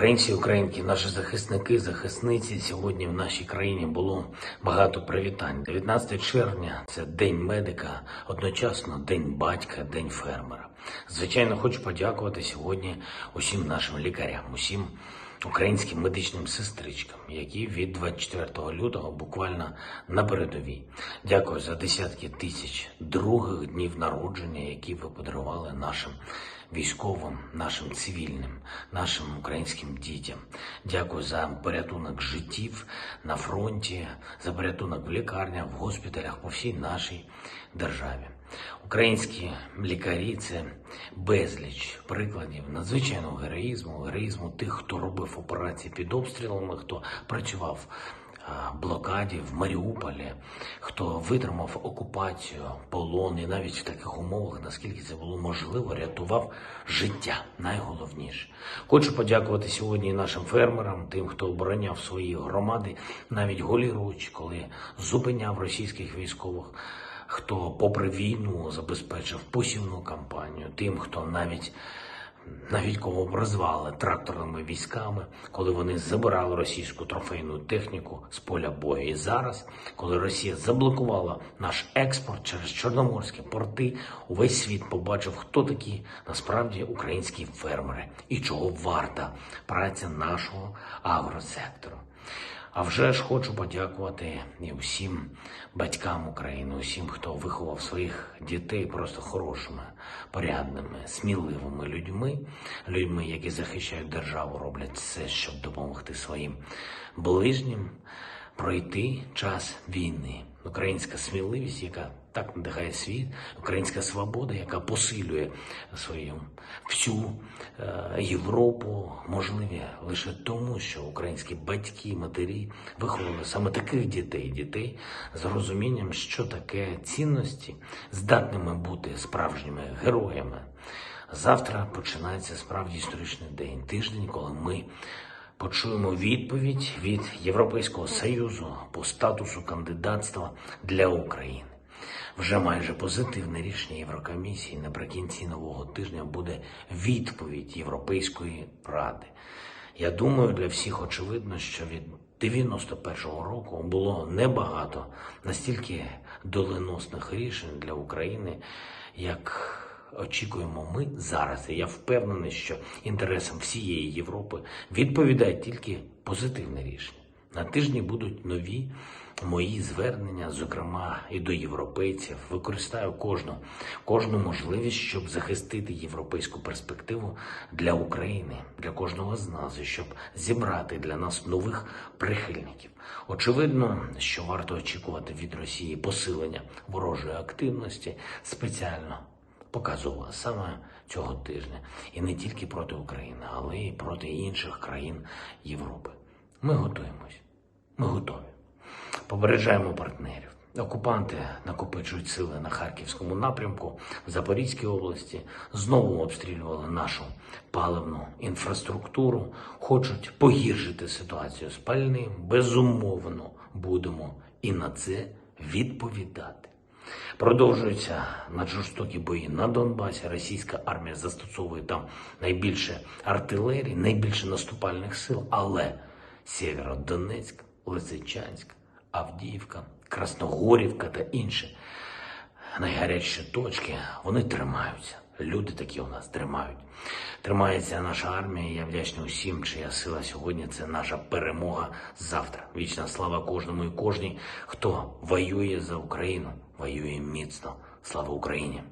Українці українки, наші захисники, захисниці сьогодні в нашій країні було багато привітань. 19 червня це день медика, одночасно день батька, день фермера. Звичайно, хочу подякувати сьогодні усім нашим лікарям, усім українським медичним сестричкам, які від 24 лютого буквально на передовій. Дякую за десятки тисяч других днів народження, які ви подарували нашим військовим, нашим цивільним, нашим українським дітям. Дякую за порятунок життів на фронті, за порятунок в лікарнях, в госпіталях по всій нашій державі. Українські лікарі це безліч прикладів надзвичайного героїзму, героїзму тих, хто робив операції під обстрілами, хто працював блокаді в Маріуполі, хто витримав окупацію, полон і навіть в таких умовах, наскільки це було можливо, рятував життя. Найголовніше. Хочу подякувати сьогодні нашим фермерам, тим, хто обороняв свої громади, навіть голіруч, коли зупиняв російських військових. Хто, попри війну, забезпечив посівну кампанію, тим, хто навіть навіть кого б розвали тракторними військами, коли вони забирали російську трофейну техніку з поля бою. І зараз, коли Росія заблокувала наш експорт через чорноморські порти, увесь світ побачив, хто такі насправді українські фермери і чого варта праця нашого агросектору. А вже ж хочу подякувати і усім батькам України, усім, хто виховав своїх дітей просто хорошими, порядними, сміливими людьми, людьми, які захищають державу, роблять все, щоб допомогти своїм ближнім пройти час війни. Українська сміливість, яка так надихає світ, українська свобода, яка посилює свою всю е, Європу, можливі лише тому, що українські батьки, матері виховали саме таких дітей, дітей з розумінням, що таке цінності, здатними бути справжніми героями. Завтра починається справді історичний день, тиждень, коли ми почуємо відповідь від Європейського союзу по статусу кандидатства для України. Вже майже позитивне рішення Єврокомісії наприкінці нового тижня буде відповідь Європейської ради. Я думаю, для всіх очевидно, що від 91-го року було небагато настільки доленосних рішень для України, як очікуємо ми зараз. І я впевнений, що інтересам всієї Європи відповідає тільки позитивне рішення. На тижні будуть нові мої звернення, зокрема і до європейців. Використаю кожну, кожну можливість, щоб захистити європейську перспективу для України, для кожного з нас, і щоб зібрати для нас нових прихильників. Очевидно, що варто очікувати від Росії посилення ворожої активності спеціально показова саме цього тижня, і не тільки проти України, але й проти інших країн Європи. Ми готуємось, ми готові. Попереджаємо партнерів. Окупанти накопичують сили на харківському напрямку в Запорізькій області, знову обстрілювали нашу паливну інфраструктуру, хочуть погіршити ситуацію з пальним. Безумовно, будемо і на це відповідати. Продовжуються наджорстокі бої на Донбасі. Російська армія застосовує там найбільше артилерії, найбільше наступальних сил, але Сєвєродонецьк, Лисичанськ, Авдіївка, Красногорівка та інші найгарячі точки вони тримаються. Люди такі у нас тримають. Тримається наша армія. Я вдячний усім, чия сила сьогодні це наша перемога завтра. Вічна слава кожному і кожній, хто воює за Україну, воює міцно. Слава Україні!